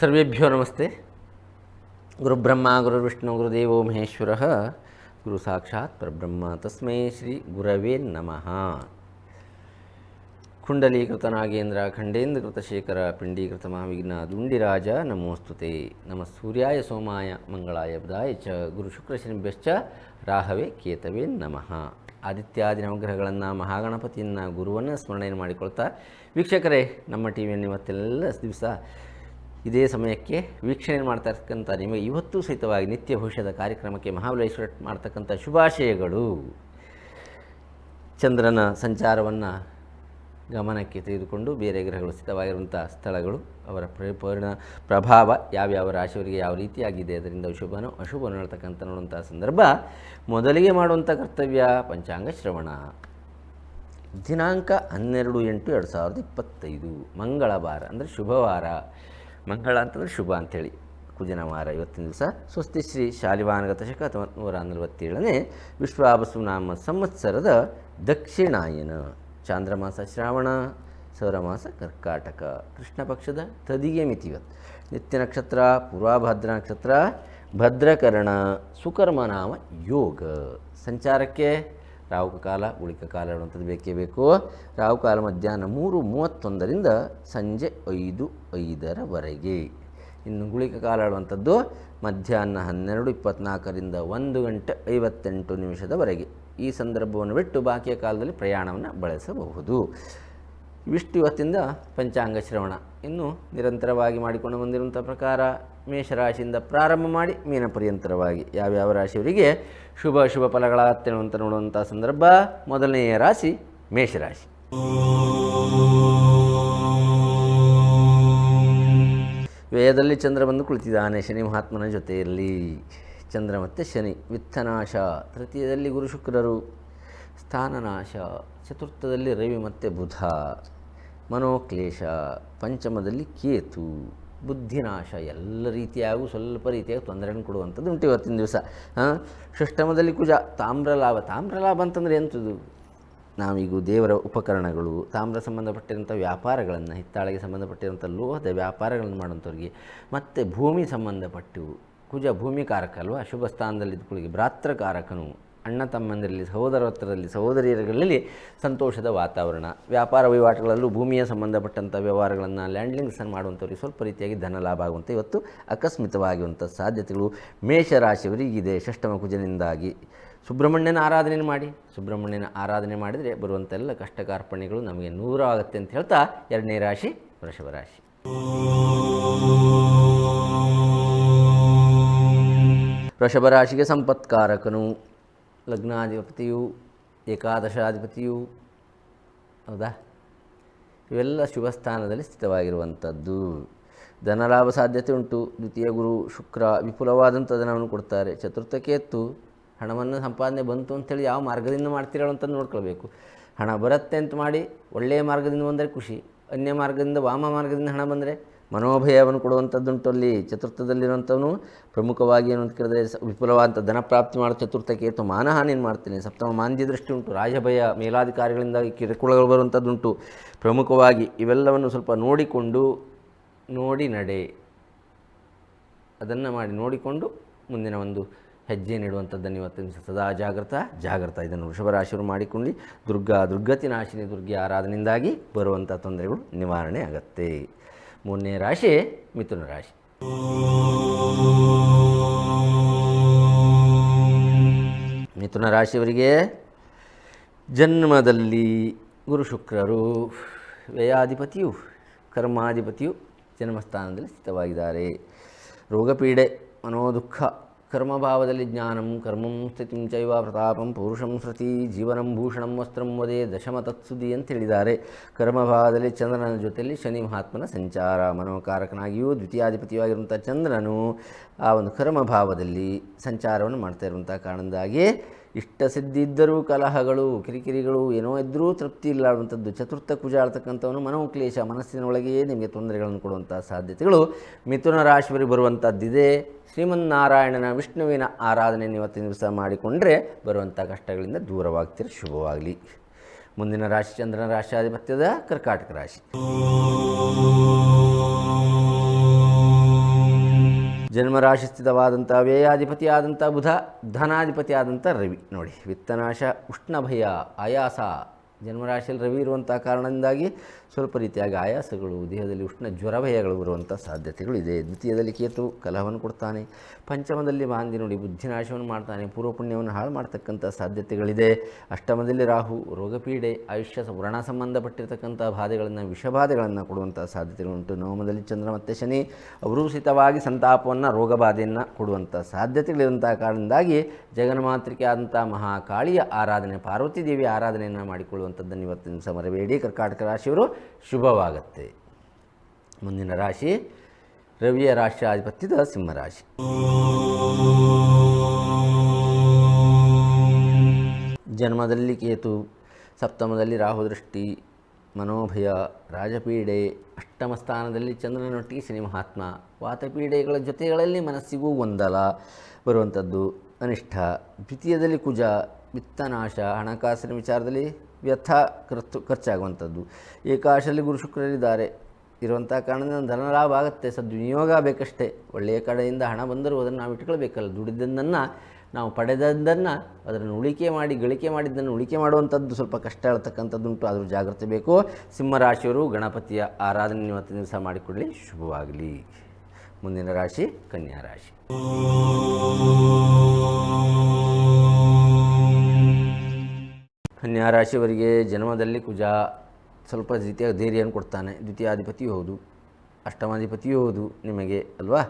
సర్వేభ్యో నమస్తే. గురుబ్రహ్మ గురుర్విష్ణు గురుదేవో మహేశ్వర గురు సాక్షాత్ పరబ్రహ్మ తస్మై శ్రీ గురవే నమ. కుండలీకృత నాగేంద్ర ఖండేంద్రకృత శేఖర పిండీకృత మహావిఘ్న దుండిరాజ నమోస్తుతే నమ సూర్యాయ సోమాయ మంగళాయ బుధాయ చ గురు శుక్రశనిభ్యశ్చ రాహవే కేతవే నమ. ಆದಿತ್ಯಾದಿ ನವಗ್ರಹಗಳನ್ನು ಮಹಾಗಣಪತಿಯನ್ನು ಗುರುವನ್ನು ಸ್ಮರಣೆಯನ್ನು ಮಾಡಿಕೊಳ್ತಾ, ವೀಕ್ಷಕರೇ, ನಮ್ಮ ಟಿ ವಿಯನ್ನು ಇವತ್ತೆಲ್ಲ ದಿವಸ ಇದೇ ಸಮಯಕ್ಕೆ ವೀಕ್ಷಣೆ ಮಾಡ್ತಾ ಇರ್ತಕ್ಕಂಥ ನಿಮಗೆ ಇವತ್ತು ಸಹಿತವಾಗಿ ನಿತ್ಯ ಭವಿಷ್ಯದ ಕಾರ್ಯಕ್ರಮಕ್ಕೆ ಮಹಾಬಲೇಶ್ವರ ಮಾಡ್ತಕ್ಕಂಥ ಶುಭಾಶಯಗಳು. ಚಂದ್ರನ ಸಂಚಾರವನ್ನು ಗಮನಕ್ಕೆ ತೆಗೆದುಕೊಂಡು ಬೇರೆ ಗ್ರಹಗಳು ಸ್ಥಿತವಾಗಿರುವಂಥ ಸ್ಥಳಗಳು, ಅವರ ಪರಿಪೂರ್ಣ ಪರಿಣ ಪ್ರಭಾವ ಯಾವ್ಯಾವ ರಾಶಿಯವರಿಗೆ ಯಾವ ರೀತಿಯಾಗಿದೆ ಅದರಿಂದ ಶುಭನು ಅಶುಭನು ಹೇಳ್ತಕ್ಕಂಥ ನೋಡುವಂಥ ಸಂದರ್ಭ. ಮೊದಲಿಗೆ ಮಾಡುವಂಥ ಕರ್ತವ್ಯ ಪಂಚಾಂಗ ಶ್ರವಣ. ದಿನಾಂಕ ಹನ್ನೆರಡು ಎಂಟು ಎರಡು ಸಾವಿರದ ಇಪ್ಪತ್ತೈದು, ಮಂಗಳವಾರ ಅಂದರೆ ಶುಭವಾರ. ಮಂಗಳ ಅಂತಂದರೆ ಶುಭ ಅಂಥೇಳಿ. ಕುಜಿನ ವಾರ ಇವತ್ತಿನ ದಿವಸ. ಸ್ವಸ್ತಿ ಶ್ರೀ ಶಾಲಿವಾನಗತ ಶಕ ಹತ್ತೊಂಬತ್ತು ನೂರ ನಲವತ್ತೇಳನೇ ವಿಶ್ವಾಬಸು ನಾಮ ಸಂವತ್ಸರದ ದಕ್ಷಿಣಾಯನ. ಚಾಂದ್ರಮಾಸ ಶ್ರಾವಣ ಸೌರಮಾಸ ಕರ್ಕಾಟಕ. ಕೃಷ್ಣ ಪಕ್ಷದ ತದಿಗೆ ಮಿತಿ ಇವತ್ತು ನಿತ್ಯ ನಕ್ಷತ್ರ ಪೂರ್ವಾಭದ್ರ ನಕ್ಷತ್ರ, ಭದ್ರಕರಣ, ಸುಕರ್ಮ ನಾಮ, ಯೋಗ. ಸಂಚಾರಕ್ಕೆ ರಾಹುಕ ಕಾಲ, ಉಳಿಕ ಕಾಲ ಹೇಳುವಂಥದ್ದು ಬೇಕೇ ಬೇಕು. ರಾಹುಕಾಲ ಮಧ್ಯಾಹ್ನ ಮೂರು ಮೂವತ್ತೊಂದರಿಂದ ಸಂಜೆ ಐದು ಐದರವರೆಗೆ. ಇನ್ನು ಗುಳಿಕ ಕಾಲ ಆಡುವಂಥದ್ದು ಮಧ್ಯಾಹ್ನ ಹನ್ನೆರಡು ಇಪ್ಪತ್ನಾಲ್ಕರಿಂದ ಒಂದು ಗಂಟೆ ಐವತ್ತೆಂಟು ನಿಮಿಷದವರೆಗೆ. ಈ ಸಂದರ್ಭವನ್ನು ಬಿಟ್ಟು ಬಾಕಿಯ ಕಾಲದಲ್ಲಿ ಪ್ರಯಾಣವನ್ನು ಬಳಸಬಹುದು. ಇವಿಷ್ಟು ಇವತ್ತಿಂದ ಪಂಚಾಂಗ ಶ್ರವಣ. ಇನ್ನು ನಿರಂತರವಾಗಿ ಮಾಡಿಕೊಂಡು ಬಂದಿರುವಂಥ ಪ್ರಕಾರ ಮೇಷರಾಶಿಯಿಂದ ಪ್ರಾರಂಭ ಮಾಡಿ ಮೀನ ಪರ್ಯಂತರವಾಗಿ ಯಾವ್ಯಾವ ರಾಶಿಯವರಿಗೆ ಶುಭ ಶುಭ ಫಲಗಳಾಗ್ತೇಳುವಂತ ನೋಡುವಂಥ ಸಂದರ್ಭ? ಮೊದಲನೆಯ ರಾಶಿ ಮೇಷರಾಶಿ. ವ್ಯಯದಲ್ಲಿ ಚಂದ್ರ ಬಂದು ಕುಳಿತಿದ್ದಾನೆ. ಶನಿ ಮಹಾತ್ಮನ ಜೊತೆಯಲ್ಲಿ. ಚಂದ್ರ ಮತ್ತು ಶನಿ. ವಿತ್ತನಾಶ. ತೃತೀಯದಲ್ಲಿ ಗುರು ಶುಕ್ರರು. ಸ್ಥಾನನಾಶ. ಚತುರ್ಥದಲ್ಲಿ ರವಿ ಮತ್ತು ಬುಧ. ಮನೋಕ್ಲೇಶ. ಪಂಚಮದಲ್ಲಿ ಕೇತು. ಬುದ್ಧಿನಾಶ. ಎಲ್ಲ ರೀತಿಯಾಗೂ ಸ್ವಲ್ಪ ರೀತಿಯಾಗಿ ತೊಂದರೆಯನ್ನು ಕೊಡುವಂಥದ್ದು ಉಂಟು ಇವತ್ತಿನ ದಿವಸ. ಹಾಂ? ಷಷ್ಠಮದಲ್ಲಿ ಕುಜ. ತಾಮ್ರಲಾಭ. ತಾಮ್ರಲಾಭ ಅಂತಂದರೆ ಎಂಥದ್ದು ನಾವೀಗ ದೇವರ ಉಪಕರಣಗಳು, ತಾಮ್ರ ಸಂಬಂಧಪಟ್ಟಿರುವಂಥ ವ್ಯಾಪಾರಗಳನ್ನು, ಹಿತ್ತಾಳೆಗೆ ಸಂಬಂಧಪಟ್ಟಿರುವಂಥ ಲೋಹದ ವ್ಯಾಪಾರಗಳನ್ನು ಮಾಡುವಂಥವ್ರಿಗೆ, ಮತ್ತು ಭೂಮಿ ಸಂಬಂಧಪಟ್ಟು ಕುಜ ಭೂಮಿಕಾರಕ ಅಲ್ವಾ, ಶುಭ ಸ್ಥಾನದಲ್ಲಿ ಇದ್ಕೊಳ್ಳಿ ಭ್ರಾತೃಕಾರಕನು, ಅಣ್ಣ ತಮ್ಮಂದಿರಲ್ಲಿ ಸಹೋದರತ್ತರಲ್ಲಿ ಸಹೋದರಿಯರಲ್ಲಿ ಸಂತೋಷದ ವಾತಾವರಣ, ವ್ಯಾಪಾರ ವಹಿವಾಟುಗಳಲ್ಲೂ ಭೂಮಿಯ ಸಂಬಂಧಪಟ್ಟಂಥ ವ್ಯವಹಾರಗಳನ್ನು ಲ್ಯಾಂಡ್ಲಿಂಗ್ಸನ್ನು ಮಾಡುವಂಥವ್ರಿಗೆ ಸ್ವಲ್ಪ ರೀತಿಯಾಗಿ ಧನ ಲಾಭ ಆಗುವಂಥ ಇವತ್ತು ಅಕಸ್ಮಿತವಾಗಿರುವಂಥ ಸಾಧ್ಯತೆಗಳು ಮೇಷರಾಶಿಯವರಿಗಿದೆ ಷಷ್ಟಮ ಕುಜನಿಂದಾಗಿ. ಸುಬ್ರಹ್ಮಣ್ಯನ ಆರಾಧನೆ ಮಾಡಿ. ಸುಬ್ರಹ್ಮಣ್ಯನ ಆರಾಧನೆ ಮಾಡಿದರೆ ಬರುವಂಥ ಎಲ್ಲ ಕಷ್ಟ ಕಾರ್ಪಣ್ಯಗಳು ನಮಗೆ ನೂರ ಆಗುತ್ತೆ ಅಂತ ಹೇಳ್ತಾ ಎರಡನೇ ರಾಶಿ ವೃಷಭ ರಾಶಿ. ವೃಷಭ ರಾಶಿಗೆ ಸಂಪತ್ಕಾರಕನು, ಲಗ್ನಾಧಿಪತಿಯು, ಏಕಾದಶಾಧಿಪತಿಯು, ಹೌದಾ? ಇವೆಲ್ಲ ಶುಭ ಸ್ಥಾನದಲ್ಲಿ ಸ್ಥಿತವಾಗಿರುವಂಥದ್ದು. ಧನಲಾಭ ಸಾಧ್ಯತೆ ಉಂಟು. ದ್ವಿತೀಯ ಗುರು ಶುಕ್ರ ವಿಪುಲವಾದಂಥ ಧನವನ್ನು ಕೊಡ್ತಾರೆ. ಚತುರ್ಥ ಕೇತು ಹಣವನ್ನು ಸಂಪಾದನೆ ಬಂತು ಅಂತೇಳಿ ಯಾವ ಮಾರ್ಗದಿಂದ ಮಾಡ್ತಿರೋ ಅಂತ ನೋಡ್ಕೊಳ್ಬೇಕು. ಹಣ ಬರುತ್ತೆ ಅಂತ ಮಾಡಿ ಒಳ್ಳೆಯ ಮಾರ್ಗದಿಂದ ಬಂದರೆ ಖುಷಿ, ಅನ್ಯ ಮಾರ್ಗದಿಂದ, ವಾಮ ಮಾರ್ಗದಿಂದ ಹಣ ಬಂದರೆ ಮನೋಭಯವನ್ನು ಕೊಡುವಂಥದ್ದುಂಟು ಅಲ್ಲಿ ಚತುರ್ಥದಲ್ಲಿರುವಂಥವನು ಪ್ರಮುಖವಾಗಿ ಏನು ಅಂತ ಕೇಳಿದ್ರೆ ವಿಫುಲವಾದಂಥ ವಿಪುಲವಾದಂಥ ಧನ ಪ್ರಾಪ್ತಿ ಮಾಡೋ ಚತುರ್ಥಕ್ಕೆ ಅಥವಾ ಮಾನಹಾನಿಯನ್ನು ಮಾಡ್ತೀನಿ. ಸಪ್ತಮ ಮಾಂದ್ಯ ದೃಷ್ಟಿ ಉಂಟು, ರಾಜಭಯ, ಮೇಲಾಧಿಕಾರಿಗಳಿಂದಾಗಿ ಕಿರುಕುಳಗಳು ಬರುವಂಥದ್ದುಂಟು. ಪ್ರಮುಖವಾಗಿ ಇವೆಲ್ಲವನ್ನು ಸ್ವಲ್ಪ ನೋಡಿಕೊಂಡು ನೋಡಿ ನಡೆ. ಅದನ್ನು ಮಾಡಿ ನೋಡಿಕೊಂಡು ಮುಂದಿನ ಒಂದು ಹೆಜ್ಜೆ ನೀಡುವಂಥದ್ದನ್ನು ಇವತ್ತಿನ ಸದಾ ಜಾಗೃತ ಜಾಗೃತ. ಇದನ್ನು ವೃಷಭರಾಶಿಯವರು ಮಾಡಿಕೊಂಡು ದುರ್ಗಾ, ದುರ್ಗತಿ ನಾಶಿನಿ, ದುರ್ಗೆ ಆರಾಧನೆಯಿಂದಾಗಿ ಬರುವಂಥ ತೊಂದರೆಗಳು ನಿವಾರಣೆ ಆಗತ್ತೆ. ಮೂರನೇ ರಾಶಿ, ಮಿಥುನ ರಾಶಿ. ಮಿಥುನ ರಾಶಿಯವರಿಗೆ ಜನ್ಮದಲ್ಲಿ ಗುರು ಶುಕ್ರರು, ವ್ಯಯಾಧಿಪತಿಯು, ಕರ್ಮಾಧಿಪತಿಯು ಜನ್ಮಸ್ಥಾನದಲ್ಲಿ ಸ್ಥಿತವಾಗಿದ್ದಾರೆ. ರೋಗಪೀಡೆ, ಮನೋದುಃಖ ಕರ್ಮಭಾವದಲ್ಲಿ ಜ್ಞಾನಂ, ಕರ್ಮಂ ಸ್ಥಿತಿಂ ಚೈವ ಪ್ರತಾಪಂ ಪುರುಷಂ ಸೃತಿ, ಜೀವನಂ ಭೂಷಣಂ ವಸ್ತ್ರಂ ವದೇ ದಶಮ ತತ್ಸುದಿ ಅಂತ ಹೇಳಿದ್ದಾರೆ ಕರ್ಮಭಾವದಲ್ಲಿ ಚಂದ್ರನ ಜೊತೆಯಲ್ಲಿ ಶನಿ ಮಹಾತ್ಮನ ಸಂಚಾರ. ಮನೋಕಾರಕನಾಗಿಯೂ ದ್ವಿತೀಯಾಧಿಪತಿಯಾಗಿರುವಂಥ ಚಂದ್ರನು ಆ ಒಂದು ಕರ್ಮಭಾವದಲ್ಲಿ ಸಂಚಾರವನ್ನು ಮಾಡ್ತಾ ಇರುವಂಥ ಕಾರಣದಿಂದಾಗಿ ಇಷ್ಟ ಸಿದ್ಧಿದ್ದರೂ ಕಲಹಗಳು, ಕಿರಿಕಿರಿಗಳು, ಏನೋ ಇದ್ದರೂ ತೃಪ್ತಿ ಇಲ್ಲಾಡುವಂಥದ್ದು, ಚತುರ್ಥ ಕುಜ ಆಡ್ತಕ್ಕಂಥವನು ಮನೋಕ್ಲೇಶ ಮನಸ್ಸಿನೊಳಗೆಯೇ ನಿಮಗೆ ತೊಂದರೆಗಳನ್ನು ಕೊಡುವಂಥ ಸಾಧ್ಯತೆಗಳು. ಮಿಥುನ ರಾಶಿಯವರಿಗೆ ಬರುವಂಥದ್ದಿದೆ. ಶ್ರೀಮನ್ನಾರಾಯಣನ ವಿಷ್ಣುವಿನ ಆರಾಧನೆಯನ್ನು ಇವತ್ತಿನ ದಿವಸ ಮಾಡಿಕೊಂಡ್ರೆ ಬರುವಂಥ ಕಷ್ಟಗಳಿಂದ ದೂರವಾಗ್ತಿರ, ಶುಭವಾಗಲಿ. ಮುಂದಿನ ರಾಶಿ ಚಂದ್ರನ ರಾಶಿ ಆಧಿಪತ್ಯದ ಕರ್ಕಾಟಕ ರಾಶಿ. ಜನ್ಮರಾಶಿ ಸ್ಥಿತವಾದಂಥ ವ್ಯಯಾಧಿಪತಿಯಾದಂಥ ಬುಧ ಧನಾಧಿಪತಿಯಾದಂಥ ರವಿ. ನೋಡಿ ವಿತ್ತನಾಶ ಉಷ್ಣಭಯ ಆಯಾಸ ಜನ್ಮರಾಶಿಯಲ್ಲಿ ರವಿ ಇರುವಂಥ ಕಾರಣದಿಂದಾಗಿ ಸ್ವಲ್ಪ ರೀತಿಯಾಗಿ ಆಯಾಸಗಳು, ದೇಹದಲ್ಲಿ ಉಷ್ಣ ಜ್ವರಭಯಗಳು ಭಯಗಳು ಸಾಧ್ಯತೆಗಳು ಇದೆ. ದ್ವಿತೀಯದಲ್ಲಿ ಕೇತು ಕಲಹವನ್ನು ಕೊಡ್ತಾನೆ, ಪಂಚಮದಲ್ಲಿ ಮಾಂದಿ ನೋಡಿ ಬುದ್ಧಿನಾಶವನ್ನು ಮಾಡ್ತಾನೆ ಪೂರ್ವ ಪುಣ್ಯವನ್ನು ಹಾಳು ಮಾಡ್ತಕ್ಕಂಥ ಸಾಧ್ಯತೆಗಳಿದೆ. ಅಷ್ಟಮದಲ್ಲಿ ರಾಹು ರೋಗಪೀಡೆ, ಆಯುಷ್ಯ ವ್ರಣ ಸಂಬಂಧಪಟ್ಟಿರ್ತಕ್ಕಂಥ ಬಾಧೆಗಳನ್ನು, ವಿಷಬಾಧೆಗಳನ್ನು ಕೊಡುವಂಥ ಸಾಧ್ಯತೆಗಳುಂಟು. ನವಮದಲ್ಲಿ ಚಂದ್ರ ಮತ್ತು ಶನಿ ಅವರೂಸಿತವಾಗಿ ಸಂತಾಪವನ್ನು ರೋಗಬಾಧೆಯನ್ನು ಕೊಡುವಂಥ ಸಾಧ್ಯತೆಗಳಿರುವಂಥ ಕಾರಣದಿಂದಾಗಿ ಜಗನ್ಮಾತೃಕೆ ಆದಂಥ ಮಹಾಕಾಳಿಯ ಆರಾಧನೆ ಪಾರ್ವತಿ ದೇವಿಯ ಆರಾಧನೆಯನ್ನು ಮಾಡಿಕೊಳ್ಳುವಂಥದ್ದನ್ನು ಇವತ್ತಿನ ದಿವಸ ಮರಬೇಡಿ ಕರ್ಕಾಟಕ ರಾಶಿಯವರು ಶುಭವಾಗುತ್ತೆ. ಮುಂದಿನ ರಾಶಿ, ರವಿಯ ರಾಶಿಯಾಧಿಪತ್ಯದ ಸಿಂಹರಾಶಿ ಜನ್ಮದಲ್ಲಿ ಕೇತು, ಸಪ್ತಮದಲ್ಲಿ ರಾಹುದೃಷ್ಟಿ, ಮನೋಭಯ, ರಾಜಪೀಡೆ, ಅಷ್ಟಮ ಸ್ಥಾನದಲ್ಲಿ ಚಂದ್ರನೊಟ್ಟಿಗೆ ಶನಿ ಮಹಾತ್ಮ, ವಾತಪೀಡೆಗಳ ಜೊತೆಗಳಲ್ಲಿ ಮನಸ್ಸಿಗೂ ಗೊಂದಲ ಬರುವಂಥದ್ದು. ಅನಿಷ್ಠ, ದ್ವಿತೀಯದಲ್ಲಿ ಕುಜ, ವಿತ್ತನಾಶ, ಹಣಕಾಸಿನ ವಿಚಾರದಲ್ಲಿ ವ್ಯರ್ಥ ಖರ್ಚು ಖರ್ಚಾಗುವಂಥದ್ದು. ಏಕಾಶಲ್ಲಿ ಗುರು ಶುಕ್ರರಿದ್ದಾರೆ. ಇರುವಂಥ ಕಾರಣದಿಂದ ಧನ ಲಾಭ ಆಗುತ್ತೆ. ಸದ್ವಿನಿಯೋಗ ಬೇಕಷ್ಟೇ. ಒಳ್ಳೆಯ ಕಡೆಯಿಂದ ಹಣ ಬಂದರೂ ಅದನ್ನು ನಾವು ಇಟ್ಕೊಳ್ಬೇಕಲ್ಲ ದುಡಿದದ್ದನ್ನು ನಾವು ಪಡೆದದ್ದನ್ನು ಅದನ್ನು ಉಳಿಕೆ ಮಾಡಿ, ಗಳಿಕೆ ಮಾಡಿದ್ದನ್ನು ಉಳಿಕೆ ಮಾಡುವಂಥದ್ದು ಸ್ವಲ್ಪ ಕಷ್ಟ ಇರತಕ್ಕಂಥದ್ದುಂಟು ಆದರೂ ಜಾಗ್ರತೆ ಬೇಕು. ಸಿಂಹರಾಶಿಯವರು ಗಣಪತಿಯ ಆರಾಧನೆ ಇವತ್ತಿನ ದಿವಸ ಮಾಡಿಕೊಳ್ಳಿ ಶುಭವಾಗಲಿ. ಮುಂದಿನ ರಾಶಿ ಕನ್ಯಾ ರಾಶಿ. ಕನ್ಯಾ ರಾಶಿಯವರಿಗೆ ಜನ್ಮದಲ್ಲಿ ಕುಜ ಸ್ವಲ್ಪ ರೀತಿಯ ಧೈರ್ಯವನ್ನು ಕೊಡ್ತಾನೆ. ದ್ವಿತೀಯಾಧಿಪತಿಯೂ ಹೌದು. ಅಷ್ಟಮಾಧಿಪತಿಯೂ ಹೌದು ನಿಮಗೆ, ಅಲ್ವಾ?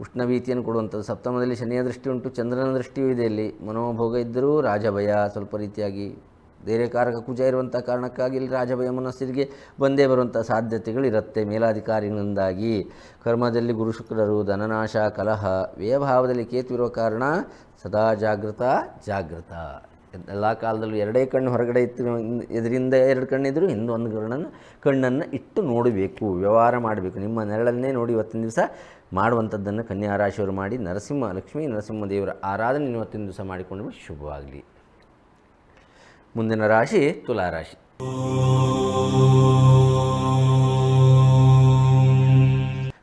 ಉಷ್ಣಭೀತಿಯನ್ನು ಕೊಡುವಂಥದ್ದು. ಸಪ್ತಮದಲ್ಲಿ ಶನಿಯ ದೃಷ್ಟಿ ಉಂಟು, ಚಂದ್ರನ ದೃಷ್ಟಿಯೂ ಇದೆ ಇಲ್ಲಿ. ಮನೋಭೋಗ ಇದ್ದರೂ ರಾಜಭಯ, ಸ್ವಲ್ಪ ರೀತಿಯಾಗಿ ಧೈರ್ಯಕಾರಕ ಕುಜ ಇರುವಂಥ ಕಾರಣಕ್ಕಾಗಿ ಇಲ್ಲಿ ರಾಜಭಯ ಮನಸ್ಸಿಗೆ ಬಂದೇ ಬರುವಂಥ ಸಾಧ್ಯತೆಗಳಿರುತ್ತೆ ಮೇಲಾಧಿಕಾರಿಗಳಿಂದಾಗಿ. ಕರ್ಮದಲ್ಲಿ ಗುರು ಶುಕ್ರರು, ಧನನಾಶ, ಕಲಹ, ವ್ಯಯಭಾವದಲ್ಲಿ ಕೇತು ಇರುವ ಕಾರಣ ಸದಾ ಜಾಗೃತ ಜಾಗೃತ ಎಲ್ಲ ಕಾಲದಲ್ಲೂ ಎರಡೇ ಕಣ್ಣು ಹೊರಗಡೆ ಇತ್ತು, ಇದರಿಂದ ಎರಡು ಕಣ್ಣಿದ್ರು, ಹಿಂದೆ ಒಂದು ಕಣ್ಣನ್ನು ಕಣ್ಣನ್ನು ಇಟ್ಟು ನೋಡಬೇಕು, ವ್ಯವಹಾರ ಮಾಡಬೇಕು. ನಿಮ್ಮ ನೆರಳನ್ನೇ ನೋಡಿ ಇವತ್ತಿನ ದಿವಸ ಮಾಡುವಂಥದ್ದನ್ನು ಕನ್ಯಾ ರಾಶಿಯವರು ಮಾಡಿ, ನರಸಿಂಹ, ಲಕ್ಷ್ಮೀ ನರಸಿಂಹದೇವರ ಆರಾಧನೆ ಇವತ್ತಿನ ದಿವಸ ಮಾಡಿಕೊಂಡು ಶುಭವಾಗಲಿ. ಮುಂದಿನ ರಾಶಿ ತುಲಾರಾಶಿ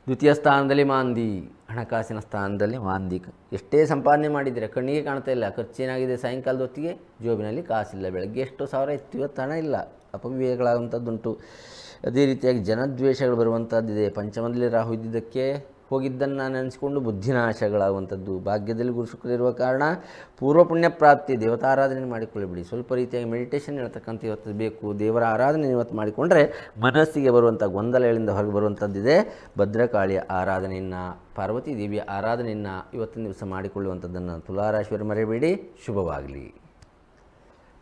ದ್ವಿತೀಯ ಸ್ಥಾನದಲ್ಲಿ ಮಾಂದಿ. ಹಣಕಾಸಿನ ಸ್ಥಾನದಲ್ಲಿ ವಾಂದಿಕ. ಎಷ್ಟೇ ಸಂಪಾದನೆ ಮಾಡಿದರೆ ಕಣ್ಣಿಗೆ ಕಾಣ್ತಾ ಇಲ್ಲ. ಖರ್ಚೇನಾಗಿದೆ ಸಾಯಂಕಾಲದ ಹೊತ್ತಿಗೆ? ಜೋಬಿನಲ್ಲಿ ಕಾಸಿಲ್ಲ. ಬೆಳಗ್ಗೆ ಎಷ್ಟು ಸಾವಿರ ಇತ್ತು. ಇವತ್ತು ಹಣ ಇಲ್ಲ. ಅಪವ್ಯಯಗಳಾಗುವಂಥದ್ದುಂಟು ಅದೇ ರೀತಿಯಾಗಿ ಜನದ್ವೇಷಗಳು ಬರುವಂಥದ್ದಿದೆ. ಪಂಚಮದಲ್ಲಿ ರಾಹು ಇದ್ದಿದ್ದಕ್ಕೆ ಹೋಗಿದ್ದನ್ನು ನೆನೆಸ್ಕೊಂಡು ಬುದ್ಧಿನಾಶಗಳಾಗುವಂಥದ್ದು. ಭಾಗ್ಯದಲ್ಲಿ ಗುರು ಶುಕ್ರ ಇರುವ ಕಾರಣ ಪೂರ್ವ ಪುಣ್ಯ ಪ್ರಾಪ್ತಿ ದೇವತಾರಾಧನೆ ಮಾಡಿಕೊಳ್ಳಿಬಿಡಿ. ಸ್ವಲ್ಪ ರೀತಿಯಾಗಿ ಮೆಡಿಟೇಷನ್ ಹೇಳ್ತಕ್ಕಂಥ ಇವತ್ತು ಬೇಕು. ದೇವರ ಆರಾಧನೆ ಇವತ್ತು ಮಾಡಿಕೊಂಡ್ರೆ ಮನಸ್ಸಿಗೆ ಬರುವಂಥ ಗೊಂದಲಗಳಿಂದ ಹೊರಗೆ ಬರುವಂಥದ್ದಿದೆ. ಭದ್ರಕಾಳಿಯ ಆರಾಧನೆಯನ್ನು, ಪಾರ್ವತಿ ದೇವಿಯ ಆರಾಧನೆಯನ್ನು ಇವತ್ತಿನ ದಿವಸ ಮಾಡಿಕೊಳ್ಳುವಂಥದ್ದನ್ನು ತುಲಾರಾಶಿಯವರು ಮರೆಯಬೇಡಿ. ಶುಭವಾಗಲಿ.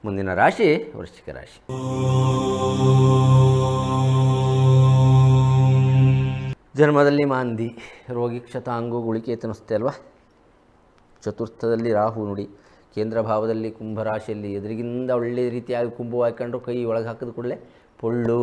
ಮುಂದಿನ ರಾಶಿ ವೃಶ್ಚಿಕ ರಾಶಿ. ಜನ್ಮದಲ್ಲಿ ಮಾಂದಿ, ರೋಗಿ ಕ್ಷತಾಂಗು ಗುಳಿಕೆ ತನಿಸುತ್ತೆ ಅಲ್ವಾ? ಚತುರ್ಥದಲ್ಲಿ ರಾಹು ನುಡಿ ಕೇಂದ್ರ ಭಾವದಲ್ಲಿ ಕುಂಭರಾಶಿಯಲ್ಲಿ ಎದುರಿಗಿಂದ ಒಳ್ಳೆ ರೀತಿಯಾಗಿ ಕುಂಭು ಹಾಕ್ಕೊಂಡು ಕೈ ಒಳಗೆ ಹಾಕಿದ ಕೂಡಲೇ ಪೊಳ್ಳು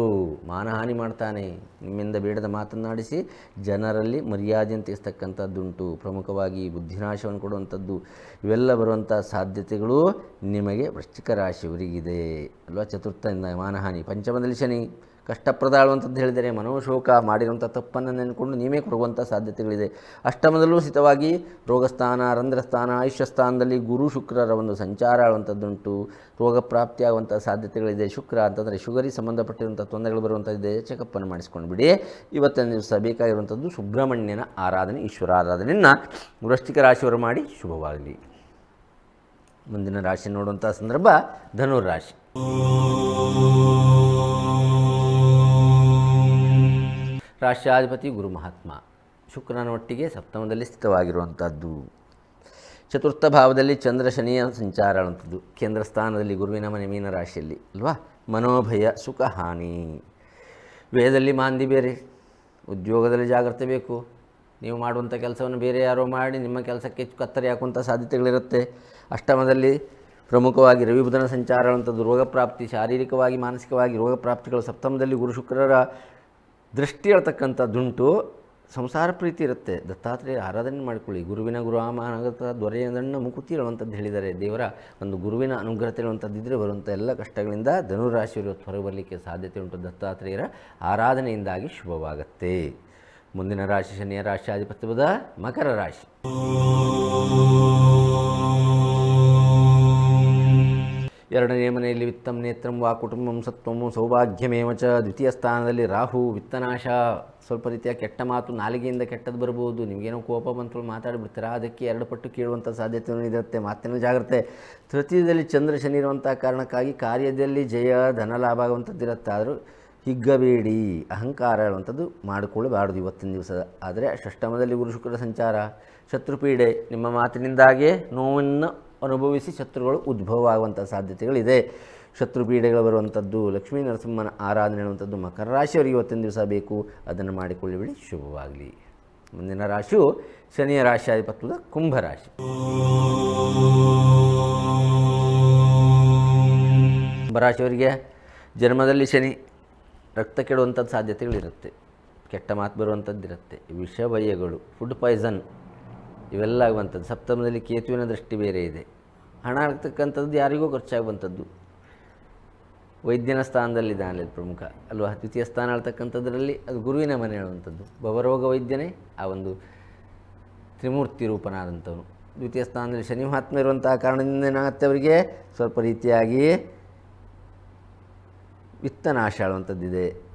ಮಾನಹಾನಿ ಮಾಡ್ತಾನೆ. ನಿಮ್ಮಿಂದ ಬೇಡದ ಮಾತನ್ನಾಡಿಸಿ ಜನರಲ್ಲಿ ಮರ್ಯಾದೆಯನ್ನು ತೆಗೆಸ್ತಕ್ಕಂಥದ್ದುಂಟು ಪ್ರಮುಖವಾಗಿ ಬುದ್ಧಿನಾಶವನ್ನು ಕೊಡುವಂಥದ್ದು. ಇವೆಲ್ಲ ಬರುವಂಥ ಸಾಧ್ಯತೆಗಳು ನಿಮಗೆ ವೃಶ್ಚಿಕ ರಾಶಿಯವರಿಗಿದೆ. ಅಲ್ವಾ? ಚತುರ್ಥದಿಂದ ಮಾನಹಾನಿ. ಪಂಚಮದಲ್ಲಿ ಶನಿ. ಕಷ್ಟಪ್ರದ ಆಳುವಂಥದ್ದು ಹೇಳಿದರೆ ಮನೋಶೋಕ ಮಾಡಿರುವಂಥ ತಪ್ಪನ್ನು ನೆನ್ಕೊಂಡು ನೀವೇ ಕೊಡುವಂಥ ಸಾಧ್ಯತೆಗಳಿದೆ. ಅಷ್ಟಮದಲ್ಲೂ ಸಿತವಾಗಿ ರೋಗಸ್ಥಾನ, ರಂಧ್ರಸ್ಥಾನ ಆಯುಷ್ಯ ಸ್ಥಾನದಲ್ಲಿ ಗುರು ಶುಕ್ರರ ಒಂದು ಸಂಚಾರ ಆಳುವಂಥದ್ದುಂಟು. ರೋಗ ಪ್ರಾಪ್ತಿಯಾಗುವಂಥ ಸಾಧ್ಯತೆಗಳಿದೆ. ಶುಕ್ರ ಅಂತಂದರೆ ಶುಗರಿಗೆ ಸಂಬಂಧಪಟ್ಟಿರುವಂಥ ತೊಂದರೆಗಳು ಬರುವಂಥದ್ದಿದೆ. ಚೆಕಪ್ಪನ್ನು ಮಾಡಿಸ್ಕೊಂಡು ಬಿಡಿ. ಇವತ್ತಿನ ದಿವಸ ಬೇಕಾಗಿರುವಂಥದ್ದು ಸುಬ್ರಹ್ಮಣ್ಯನ ಆರಾಧನೆ ಈಶ್ವರ ಆರಾಧನೆಯನ್ನು ವೃಷ್ಟಿಕ ರಾಶಿಯವರು ಮಾಡಿ ಶುಭವಾಗಲಿ. ಮುಂದಿನ ರಾಶಿ ನೋಡುವಂಥ ಸಂದರ್ಭ ಧನುರ್ ರಾಷ್ಟ್ರಾಧಿಪತಿ ಗುರು ಮಹಾತ್ಮ. ಶುಕ್ರನ ಒಟ್ಟಿಗೆ ಸಪ್ತಮದಲ್ಲಿ ಸ್ಥಿತವಾಗಿರುವಂಥದ್ದು. ಚತುರ್ಥ ಭಾವದಲ್ಲಿ ಚಂದ್ರ ಶನಿಯ ಸಂಚಾರ ಅನ್ನುವಂಥದ್ದು ಕೇಂದ್ರ ಸ್ಥಾನದಲ್ಲಿ ಗುರುವಿನ ಮನೆ ಮೀನ ರಾಶಿಯಲ್ಲಿ, ಅಲ್ವಾ? ಮನೋಭಯ ಸುಖ ಹಾನಿ ವೇದದಲ್ಲಿ ಮಾಂದಿ ಬೇರೆ, ಉದ್ಯೋಗದಲ್ಲಿ ಜಾಗ್ರತೆ ಬೇಕು. ನೀವು ಮಾಡುವಂಥ ಕೆಲಸವನ್ನು ಬೇರೆ ಯಾರೋ ಮಾಡಿ ನಿಮ್ಮ ಕೆಲಸಕ್ಕೆ ಕತ್ತರಿ ಹಾಕುವಂಥ ಸಾಧ್ಯತೆಗಳಿರುತ್ತೆ. ಅಷ್ಟಮದಲ್ಲಿ ಪ್ರಮುಖವಾಗಿ ರವಿ ಬುಧನ ಸಂಚಾರ ಅನ್ನುವಂಥದ್ದು ರೋಗಪ್ರಾಪ್ತಿ, ಶಾರೀರಿಕವಾಗಿ, ಮಾನಸಿಕವಾಗಿ ರೋಗ ಪ್ರಾಪ್ತಿಗಳು ಸಪ್ತಮದಲ್ಲಿ ಗುರು ಶುಕ್ರರ ದೃಷ್ಟಿ ಹೇಳ್ತಕ್ಕಂಥದ್ದುಂಟು ಸಂಸಾರ ಪ್ರೀತಿ ಇರುತ್ತೆ. ದತ್ತಾತ್ರೇಯ ಆರಾಧನೆ ಮಾಡಿಕೊಳ್ಳಿ. ಗುರುವಿನ ಗುರುವಾಮಾನಗತ ದೊರೆಯದಣ್ಣ ಮುಕುತಿ ಹೇಳುವಂಥದ್ದು ಹೇಳಿದ್ದಾರೆ ದೇವರ ಒಂದು ಗುರುವಿನ ಅನುಗ್ರಹ ಇರುವಂಥದ್ದು ಇದ್ದರೆ ಬರುವಂಥ ಎಲ್ಲ ಕಷ್ಟಗಳಿಂದ ಧನುರಾಶಿಯವರು ಹೊರಗೆ ಬರಲಿಕ್ಕೆ ಸಾಧ್ಯತೆ ಉಂಟು. ದತ್ತಾತ್ರೇಯರ ಆರಾಧನೆಯಿಂದಾಗಿ ಶುಭವಾಗುತ್ತೆ. ಮುಂದಿನ ರಾಶಿ ಶನಿಯ ರಾಶಿ ಆಧಿಪತ್ಯದ ಮಕರ ರಾಶಿ. ಎರಡನೇ ಮನೆಯಲ್ಲಿ ವಿತ್ತಂ ನೇತ್ರಂ ವಾ ಕುಟುಂಬಂ ಸತ್ವಂ ಸೌಭಾಗ್ಯಮೇವ ಚ. ದ್ವಿತೀಯ ಸ್ಥಾನದಲ್ಲಿ ರಾಹು ವಿತ್ತನಾಶ. ಸ್ವಲ್ಪ ರೀತಿಯ ಕೆಟ್ಟ ಮಾತು ನಾಲಿಗೆಯಿಂದ ಕೆಟ್ಟದ್ದು ಬರ್ಬೋದು. ನಿಮಗೇನೋ ಕೋಪ ಬಂತು ಮಾತಾಡಿಬಿಡ್ತೀರಾ? ಅದಕ್ಕೆ ಎರಡು ಪಟ್ಟು ಕೇಳುವಂಥ ಸಾಧ್ಯತೆ ಇರುತ್ತೆ. ಮಾತಿನ ಜಾಗ್ರತೆ. ತೃತೀಯದಲ್ಲಿ ಚಂದ್ರ ಶನಿ ಇರುವಂಥ ಕಾರಣಕ್ಕಾಗಿ ಕಾರ್ಯದಲ್ಲಿ ಜಯ, ಧನ ಲಾಭ ಆಗುವಂಥದ್ದು ಆದರೂ ಹಿಗ್ಗಬೇಡಿ. ಅಹಂಕಾರ ಹೇಳುವಂಥದ್ದು ಮಾಡಿಕೊಳ್ಳಬಾರದು ಇವತ್ತಿನ ದಿವಸ. ಆದರೆ ಷಷ್ಟಮದಲ್ಲಿ ಗುರು ಶುಕ್ರ ಸಂಚಾರ. ಶತ್ರುಪೀಡೆ ನಿಮ್ಮ ಮಾತಿನಿಂದಾಗೇ ನೋವನ್ನು ಅನುಭವಿಸಿ ಶತ್ರುಗಳು ಉದ್ಭವ ಆಗುವಂಥ ಸಾಧ್ಯತೆಗಳಿದೆ. ಶತ್ರು ಪೀಡೆಗಳು ಬರುವಂಥದ್ದು, ಲಕ್ಷ್ಮೀ ನರಸಿಂಹನ ಆರಾಧನೆ ಹೇಳುವಂಥದ್ದು ಮಕರ ರಾಶಿಯವರಿಗೆ ಇವತ್ತಿನ ದಿವಸ ಬೇಕು. ಅದನ್ನು ಮಾಡಿಕೊಳ್ಳಿಬಿಡಿ. ಶುಭವಾಗಲಿ. ಮುಂದಿನ ರಾಶಿಯು ಶನಿಯ ರಾಶಿಯಾಧಿಪತ್ವದ ಕುಂಭರಾಶಿ ಕುಂಭರಾಶಿಯವರಿಗೆ ಜನ್ಮದಲ್ಲಿ ಶನಿ ರಕ್ತ ಕೆಡುವಂಥದ್ದು ಸಾಧ್ಯತೆಗಳಿರುತ್ತೆ. ಕೆಟ್ಟ ಮಾತು ಬರುವಂಥದ್ದಿರುತ್ತೆ. ವಿಷ ಭಯಗಳು ಫುಡ್ ಪಾಯ್ಸನ್ ಇವೆಲ್ಲ ಆಗುವಂಥದ್ದು. ಸಪ್ತಮದಲ್ಲಿ ಕೇತುವಿನ ದೃಷ್ಟಿ ಬೇರೆ ಇದೆ. ಹಣ ಆಗ್ತಕ್ಕಂಥದ್ದು ಯಾರಿಗೂ ಖರ್ಚಾಗುವಂಥದ್ದು. ವೈದ್ಯನ ಸ್ಥಾನದಲ್ಲಿದ್ದಾನೆ ಅಲ್ಲಿ ಪ್ರಮುಖ. ಅಲ್ವಾ? ದ್ವಿತೀಯ ಸ್ಥಾನ ಆಳ್ತಕ್ಕಂಥದ್ರಲ್ಲಿ ಅದು ಗುರುವಿನ ಮನೆ ಹೇಳುವಂಥದ್ದು ಭವರೋಗ ವೈದ್ಯನೇ ಆ ಒಂದು ತ್ರಿಮೂರ್ತಿ ರೂಪನಾದಂಥವನು. ದ್ವಿತೀಯ ಸ್ಥಾನದಲ್ಲಿ ಶನಿ ಮಹಾತ್ಮ ಇರುವಂತಹ ಕಾರಣದಿಂದ ಏನಾಗುತ್ತೆ ಅವರಿಗೆ? ಸ್ವಲ್ಪ ರೀತಿಯಾಗಿ ವಿತ್ತನಾಶ ಹೇಳುವಂಥದ್ದಿದೆ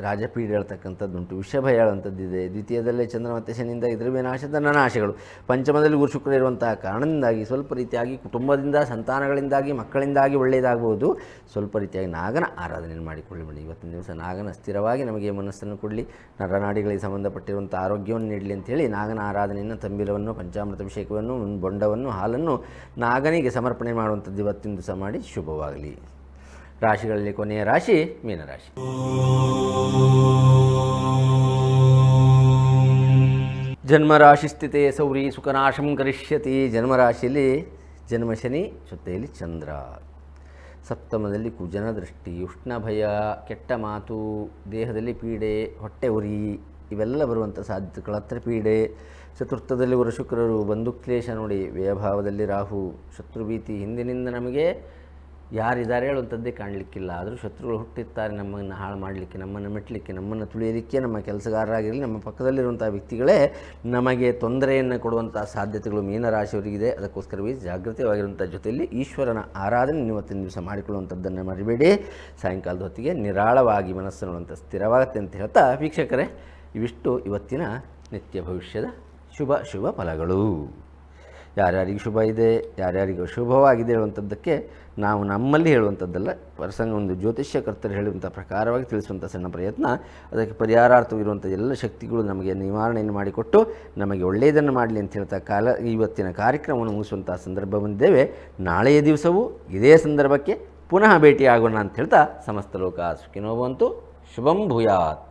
ರಾಜಪೀಠ ಹೇಳ್ತಕ್ಕಂಥದ್ದುಂಟು ವಿಷಭಯ ಹೇಳುವಂಥದ್ದಿದೆ ದ್ವಿತೀಯದಲ್ಲೇ ಚಂದ್ರ ಮತ್ತು ಶನಿಯಿಂದ ಇದ್ರ ವಿನಾಶ ನಾಶಗಳು ಪಂಚಮದಲ್ಲಿ ಗುರು ಶುಕ್ರ ಇರುವಂತಹ ಕಾರಣದಿಂದಾಗಿ ಸ್ವಲ್ಪ ರೀತಿಯಾಗಿ ಕುಟುಂಬದಿಂದ, ಸಂತಾನಗಳಿಂದಾಗಿ, ಮಕ್ಕಳಿಂದಾಗಿ ಒಳ್ಳೆಯದಾಗಬಹುದು. ಸ್ವಲ್ಪ ರೀತಿಯಾಗಿ ನಾಗನ ಆರಾಧನೆ ಮಾಡಿಕೊಳ್ಳಿ ಇವತ್ತಿನ ದಿವಸ ನಾಗನ ಸ್ಥಿರವಾಗಿ ನಮಗೆ ಮನಸ್ಸನ್ನು ಕೊಡಲಿ. ನರನಾಡಿಗಳಿಗೆ ಸಂಬಂಧಪಟ್ಟಿರುವಂಥ ಆರೋಗ್ಯವನ್ನು ನೀಡಲಿ ಅಂತೇಳಿ ನಾಗನ ಆರಾಧನೆಯನ್ನು, ತಂಬಿಲವನ್ನು, ಪಂಚಾಮೃತ ಅಭಿಷೇಕವನ್ನು, ಬೊಂಡವನ್ನು, ಹಾಲನ್ನು ನಾಗನಿಗೆ ಸಮರ್ಪಣೆ ಮಾಡುವಂಥದ್ದು ಇವತ್ತಿನ ದಿವಸ ಮಾಡಿ ಶುಭವಾಗಲಿ. ರಾಶಿಗಳಲ್ಲಿ ಕೊನೆಯ ರಾಶಿ ಮೀನರಾಶಿ ಜನ್ಮರಾಶಿ ಸ್ಥಿತಿ ಸೌರಿ ಸುಖನಾಶಂ ಕರಿಷ್ಯತಿ. ಜನ್ಮರಾಶಿಯಲ್ಲಿ ಜನ್ಮಶನಿ ಜೊತೆಯಲ್ಲಿ ಚಂದ್ರ. ಸಪ್ತಮದಲ್ಲಿ ಕುಜನ ದೃಷ್ಟಿ, ಉಷ್ಣ ಭಯ, ಕೆಟ್ಟ ಮಾತು, ದೇಹದಲ್ಲಿ ಪೀಡೆ, ಹೊಟ್ಟೆ ಉರಿ, ಇವೆಲ್ಲ ಬರುವಂಥ ಸಾಧ್ಯತೆಗಳತ್ರ ಪೀಡೆ. ಚತುರ್ಥದಲ್ಲಿ ವರ ಶುಕ್ರರು ಬಂಧುಕ್ಲೇಶ ನೋಡಿ, ವ್ಯಯಭಾವದಲ್ಲಿ ರಾಹು, ಶತ್ರುಭೀತಿ ಹಿಂದಿನಿಂದ ನಮಗೆ ಯಾರಿದ್ದಾರೆ ಹೇಳುವಂಥದ್ದೇ ಕಾಣಲಿಕ್ಕಿಲ್ಲ. ಆದರೂ ಶತ್ರುಗಳು ಹುಟ್ಟಿರ್ತಾರೆ, ನಮ್ಮನ್ನು ಹಾಳು ಮಾಡಲಿಕ್ಕೆ, ನಮ್ಮನ್ನು ಮೆಟ್ಟಲಿಕ್ಕೆ ನಮ್ಮನ್ನು ತುಳಿಯಲಿಕ್ಕೆ ನಮ್ಮ ಕೆಲಸಗಾರರಾಗಿರಲಿ, ನಮ್ಮ ಪಕ್ಕದಲ್ಲಿರುವಂಥ ವ್ಯಕ್ತಿಗಳೇ ನಮಗೆ ತೊಂದರೆಯನ್ನು ಕೊಡುವಂಥ ಸಾಧ್ಯತೆಗಳು ಮೀನರಾಶಿಯವರಿಗಿದೆ. ಅದಕ್ಕೋಸ್ಕರವೇ ಜಾಗೃತವಾಗಿರುವಂಥ ಜೊತೆಯಲ್ಲಿ ಈಶ್ವರನ ಆರಾಧನೆ ಇವತ್ತಿನ ದಿವಸ ಮಾಡಿಕೊಳ್ಳುವಂಥದ್ದನ್ನು ಮರಿಬೇಡಿ. ಸಾಯಂಕಾಲದ ಹೊತ್ತಿಗೆ ನಿರಾಳವಾಗಿ ಮನಸ್ಸನ್ನುವಂಥ ಸ್ಥಿರವಾಗುತ್ತೆ ಅಂತ ಹೇಳ್ತಾ ವೀಕ್ಷಕರೇ, ಇವಿಷ್ಟು ಇವತ್ತಿನ ನಿತ್ಯ ಭವಿಷ್ಯದ ಶುಭ ಶುಭ ಫಲಗಳು. ಯಾರ್ಯಾರಿಗೆ ಶುಭ ಇದೆ, ಯಾರ್ಯಾರಿಗೆ ಅಶುಭವಾಗಿದೆ ಹೇಳುವಂಥದ್ದಕ್ಕೆ ನಾವು ನಮ್ಮಲ್ಲಿ ಹೇಳುವಂಥದ್ದಲ್ಲ ಪ್ರಸಂಗ ಒಂದು ಜ್ಯೋತಿಷ್ಯಕರ್ತರು ಹೇಳುವಂಥ ಪ್ರಕಾರವಾಗಿ ತಿಳಿಸುವಂಥ ಸಣ್ಣ ಪ್ರಯತ್ನ. ಅದಕ್ಕೆ ಪರಿಹಾರಾರ್ಥವಿರುವಂಥ ಎಲ್ಲ ಶಕ್ತಿಗಳು ನಮಗೆ ನಿವಾರಣೆಯನ್ನು ಮಾಡಿಕೊಟ್ಟು ನಮಗೆ ಒಳ್ಳೆಯದನ್ನು ಮಾಡಲಿ ಅಂತ ಹೇಳ್ತಾ ಕಾಲ, ಇವತ್ತಿನ ಕಾರ್ಯಕ್ರಮವನ್ನು ಮುಗಿಸುವಂಥ ಸಂದರ್ಭ ಬಂದಿದ್ದೇವೆ. ನಾಳೆಯ ದಿವಸವೂ ಇದೇ ಸಂದರ್ಭಕ್ಕೆ ಪುನಃ ಭೇಟಿಯಾಗೋಣ ಅಂತ ಹೇಳ್ತಾ ಸಮಸ್ತ ಲೋಕ ಸುಖಿನೋ ಬಂತು ಶುಭಂ ಭೂಯಾತ್.